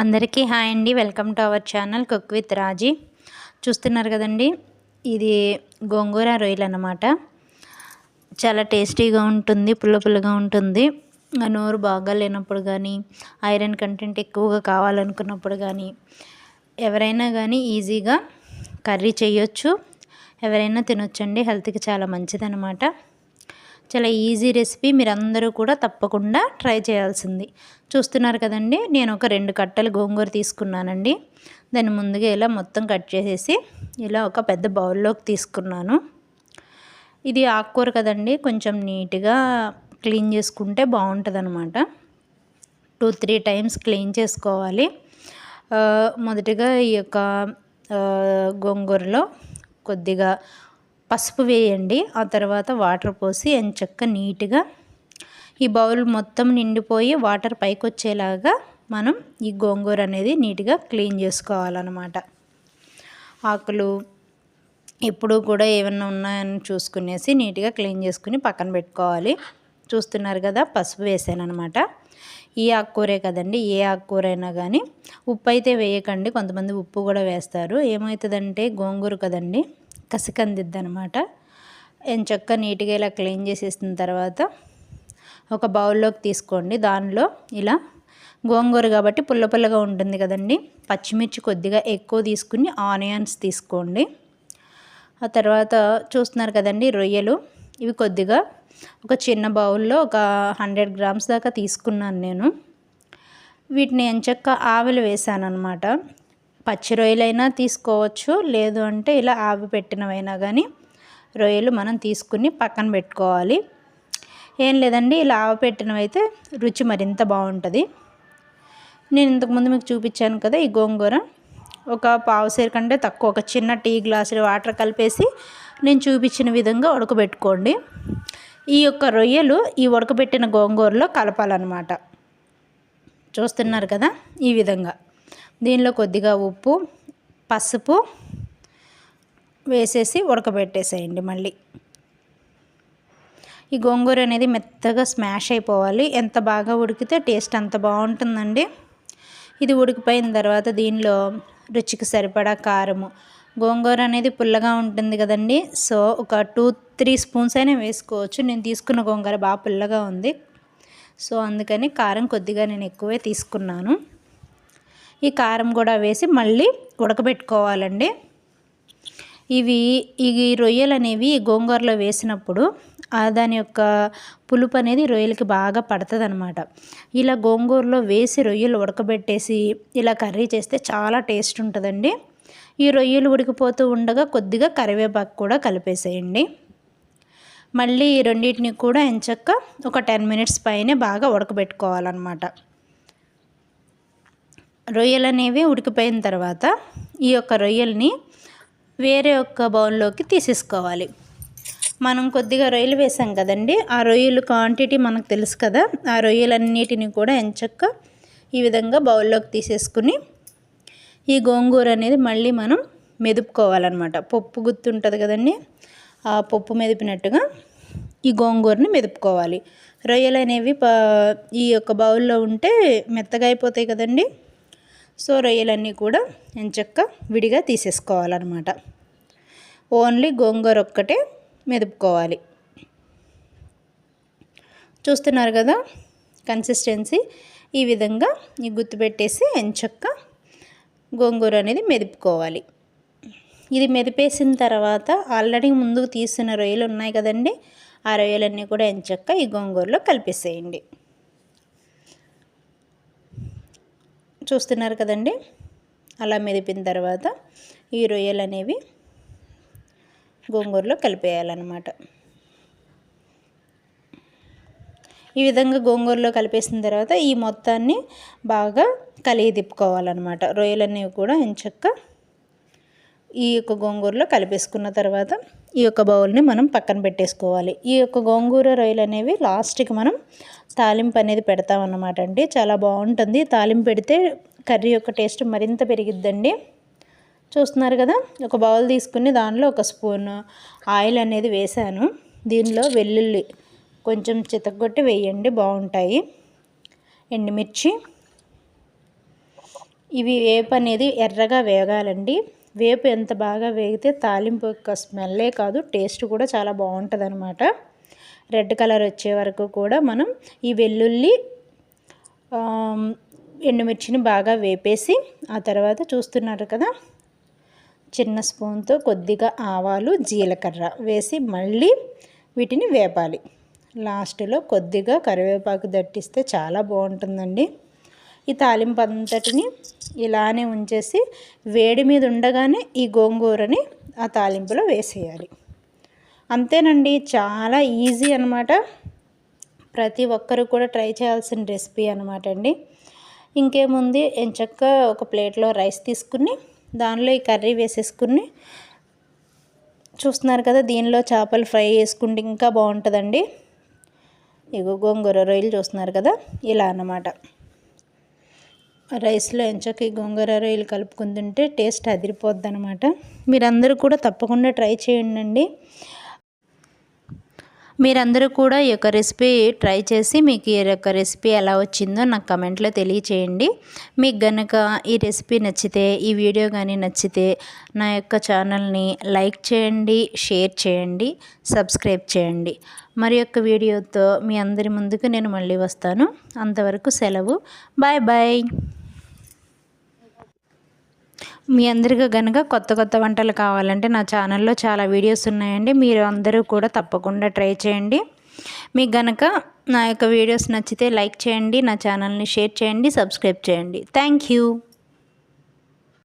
అందరికీ హాయ్ అండి. Welcome to our channel cook with Raji. చూస్తున్నారు కదండి ఇది గోంగూర రొయ్యలు అన్నమాట. చాలా టేస్టీగా ఉంటుంది పుల్ల పుల్లగా ఉంటుంది. నోరు బాగా లేనప్పుడు కానీ ఐరన్ కంటెంట్ ఎక్కువగా కావాలనుకున్నప్పుడు కానీ ఎవరైనా కానీ ఈజీగా కర్రీ చేయొచ్చు. ఎవరైనా తినొచ్చండి హెల్త్కి చాలా మంచిదన్నమాట. చాలా ఈజీ రెసిపీ మీరందరూ కూడా తప్పకుండా ట్రై చేయాల్సింది. చూస్తున్నారు కదండి నేను ఒక రెండు కట్టలు గోంగూర తీసుకున్నానండి. దాన్ని ముందుగా ఇలా మొత్తం కట్ చేసేసి ఇలా ఒక పెద్ద బౌల్లోకి తీసుకున్నాను. ఇది ఆకుకూర కదండి కొంచెం నీట్గా క్లీన్ చేసుకుంటే బాగుంటుంది అనమాట టూ త్రీ టైమ్స్ క్లీన్ చేసుకోవాలి మొదటిగా ఈ యొక్క గోంగూరలో కొద్దిగా పసుపు వేయండి. ఆ తర్వాత వాటర్ పోసి ఎంచక్క నీట్గా ఈ బౌల్ మొత్తం నిండిపోయి వాటర్ పైకి వచ్చేలాగా మనం ఈ గోంగూర అనేది నీట్గా క్లీన్ చేసుకోవాలన్నమాట. ఆకులు ఎప్పుడు కూడా ఏమన్నా ఉన్నాయని చూసుకునేసి నీట్గా క్లీన్ చేసుకుని పక్కన పెట్టుకోవాలి. చూస్తున్నారు కదా పసుపు వేసాను అనమాట ఈ ఆకుకూరే కదండి ఏ ఆకుకూర అయినా కానీ ఉప్పు అయితే వేయకండి. కొంతమంది ఉప్పు కూడా వేస్తారు. ఏమవుతుందంటే గోంగూర కదండి కసికందిద్ది అనమాట ఎంచక్క నీట్గా ఇలా క్లీన్ చేసేసిన తర్వాత ఒక బౌల్లోకి తీసుకోండి. దానిలో ఇలా గోంగూర కాబట్టి పుల్ల పుల్లగా ఉంటుంది కదండి. పచ్చిమిర్చి కొద్దిగా ఎక్కువ తీసుకుని ఆనియన్స్ తీసుకోండి. ఆ తర్వాత చూస్తున్నారు కదండి రొయ్యలు. ఇవి కొద్దిగా ఒక చిన్న బౌల్లో ఒక హండ్రెడ్ గ్రామ్స్ దాకా తీసుకున్నాను నేను. వీటిని ఎంచక్క ఆవలు వేసాను అనమాట పచ్చి రొయ్యలైనా తీసుకోవచ్చు. లేదు అంటే ఇలా ఆవి పెట్టినవైనా కానీ రొయ్యలు మనం తీసుకుని పక్కన పెట్టుకోవాలి. ఏం లేదండి ఇలా ఆవి పెట్టినవైతే రుచి మరింత బాగుంటుంది. నేను ఇంతకుముందు మీకు చూపించాను కదా ఈ గోంగూర. ఒక పావు సేరు కంటే తక్కువ ఒక చిన్న టీ గ్లాసులు వాటర్ కలిపేసి నేను చూపించిన విధంగా ఉడకబెట్టుకోండి. ఈ యొక్క రొయ్యలు ఈ ఉడకబెట్టిన గోంగూరలో కలపాలన్నమాట. చూస్తున్నారు కదా ఈ విధంగా. దీనిలో కొద్దిగా ఉప్పు పసుపు వేసేసి ఉడకబెట్టేసేయండి మళ్ళీ. ఈ గోంగూర అనేది మెత్తగా స్మాష్ అయిపోవాలి. ఎంత బాగా ఉడికితే టేస్ట్ అంత బాగుంటుందండి. ఇది ఉడికిపోయిన తర్వాత దీనిలో రుచికి సరిపడా కారము. గోంగూర అనేది పుల్లగా ఉంటుంది కదండి. సో ఒక టూ త్రీ స్పూన్స్ అయినా వేసుకోవచ్చు. నేను తీసుకున్న గోంగూర బాగా పుల్లగా ఉంది. సో అందుకని కారం కొద్దిగా నేను ఎక్కువే తీసుకున్నాను. ఈ కారం కూడా వేసి మళ్ళీ ఉడకబెట్టుకోవాలండి. ఇవి ఈ రొయ్యలు అనేవి గోంగూరలో వేసినప్పుడు దాని యొక్క పులుపు అనేది రొయ్యలకి బాగా పడుతుంది అనమాట ఇలా గోంగూరలో వేసి రొయ్యలు ఉడకబెట్టేసి ఇలా కర్రీ చేస్తే చాలా టేస్ట్ ఉంటుందండి. ఈ రొయ్యలు ఉడికిపోతూ ఉండగా కొద్దిగా కరివేపాకు కూడా కలిపేసేయండి. మళ్ళీ ఈ రెండింటిని కూడా ఎంచక్క ఒక టెన్ మినిట్స్ పైనే బాగా ఉడకబెట్టుకోవాలన్నమాట. రొయ్యలు అనేవి ఉడికిపోయిన తర్వాత ఈ యొక్క రొయ్యల్ని వేరే ఒక బౌల్లోకి తీసేసుకోవాలి. మనం కొద్దిగా రొయ్యలు వేసాం కదండి ఆ రొయ్యలు క్వాంటిటీ మనకు తెలుసు కదా ఆ రొయ్యలన్నిటిని కూడా ఎంచక్క ఈ విధంగా బౌల్లోకి తీసేసుకుని ఈ గోంగూర అనేది మళ్ళీ మనం మెదుపుకోవాలన్నమాట. పప్పు గుర్తుంటుంది కదండి ఆ పప్పు మెదిపినట్టుగా ఈ గోంగూరని మెదుపుకోవాలి. రొయ్యలు అనేవి ఈ యొక్క బౌల్లో ఉంటే మెత్తగా అయిపోతాయి కదండి సో రొయ్యలన్నీ కూడా ఎంచక్క విడిగా తీసేసుకోవాలన్నమాట. ఓన్లీ గోంగూర ఒక్కటే మెదుపుకోవాలి. చూస్తున్నారు కదా కన్సిస్టెన్సీ? ఈ విధంగా ఈ గుర్తుపెట్టేసి ఎంచక్క గోంగూర అనేది మెదుపుకోవాలి. ఇది మెదిపేసిన తర్వాత ఆల్రెడీ ముందుకు తీసిన రొయ్యలు ఉన్నాయి కదండి? ఆ రొయ్యలన్నీ కూడా ఎంచక్క ఈ గోంగూరలో కలిపేసేయండి. చూస్తున్నారు కదండి? అలా మెదిపిన తర్వాత ఈ రొయ్యలు అనేవి గోంగూరలో కలిపేయాలన్నమాట. ఈ విధంగా గోంగూరలో కలిపేసిన తర్వాత ఈ మొత్తాన్ని బాగా కలిగి తిప్పుకోవాలన్నమాట. రొయ్యలన్నీ కూడా ఎంచక్క ఈ యొక్క గోంగూరలో కలిపేసుకున్న తర్వాత ఈ యొక్క బౌల్ని మనం పక్కన పెట్టేసుకోవాలి. ఈ యొక్క గోంగూర రొయ్యలు అనేవి లాస్ట్కి మనం తాలింపు అనేది పెడతామన్నమాట అండి. చాలా బాగుంటుంది. తాలింపు పెడితే కర్రీ యొక్క టేస్ట్ మరింత పెరిగిద్దండి. చూస్తున్నారు కదా ఒక బౌల్ తీసుకుని దానిలో ఒక స్పూన్ ఆయిల్ అనేది వేసాను దీనిలో వెల్లుల్లి కొంచెం చితగొట్టి వేయండి బాగుంటాయి. ఎండుమిర్చి. ఇవి వేపు అనేది ఎర్రగా వేగాలండి. వేపు ఎంత బాగా వేగితే తాలింపు యొక్క స్మెల్లే కాదు టేస్ట్ కూడా చాలా బాగుంటుంది అనమాట రెడ్ కలర్ వచ్చే వరకు కూడా మనం ఈ వెల్లుల్లి ఎండుమిర్చిని బాగా వేపేసి ఆ తర్వాత చూస్తున్నారు కదా చిన్న స్పూన్తో కొద్దిగా ఆవాలు జీలకర్ర వేసి మళ్ళీ వీటిని వేపాలి. లాస్ట్లో కొద్దిగా కరివేపాకు దట్టిస్తే చాలా బాగుంటుందండి. ఈ తాలింపు అంతటిని ఇలానే ఉంచేసి వేడి మీద ఉండగానే ఈ గోంగూరని ఆ తాలింపులో వేసేయాలి. అంతేనండి చాలా ఈజీ అనమాట ప్రతి ఒక్కరు కూడా ట్రై చేయాల్సిన రెసిపీ అనమాట అండి. ఇంకేముంది? ఎంచక్క ఒక ప్లేట్లో రైస్ తీసుకుని దానిలో ఈ కర్రీ వేసేసుకుని చూస్తున్నారు కదా దీనిలో చేపలు ఫ్రై చేసుకుంటే ఇంకా బాగుంటుందండి. ఇగో గోంగూర రొయ్యలు చూస్తున్నారు కదా ఇలా అన్నమాట. రైస్లో ఎంచక గోంగూర రొయ్యలు కలుపుకుని తింటే టేస్ట్ అదిరిపోద్ది అనమాట మీరందరూ కూడా తప్పకుండా ట్రై చేయండి మీరందరూ కూడా ఈ యొక్క రెసిపీ ట్రై చేసి మీకు ఈ యొక్క రెసిపీ ఎలా వచ్చిందో నాకు కమెంట్లో తెలియచేయండి. మీకు గనక ఈ రెసిపీ నచ్చితే ఈ వీడియో కానీ నచ్చితే నా యొక్క ఛానల్ని లైక్ చేయండి షేర్ చేయండి సబ్స్క్రైబ్ చేయండి. మరి యొక్క వీడియోతో మీ అందరి ముందుకు నేను మళ్ళీ వస్తాను. అంతవరకు సెలవు. Bye bye. మీ అందరికీ కనుక కొత్త కొత్త వంటలు కావాలంటే నా ఛానల్లో చాలా వీడియోస్ ఉన్నాయండి. మీరు అందరూ కూడా తప్పకుండా ట్రై చేయండి. మీకు గనక నా యొక్క వీడియోస్ నచ్చితే లైక్ చేయండి నా ఛానల్ని షేర్ చేయండి సబ్స్క్రైబ్ చేయండి. Thank you.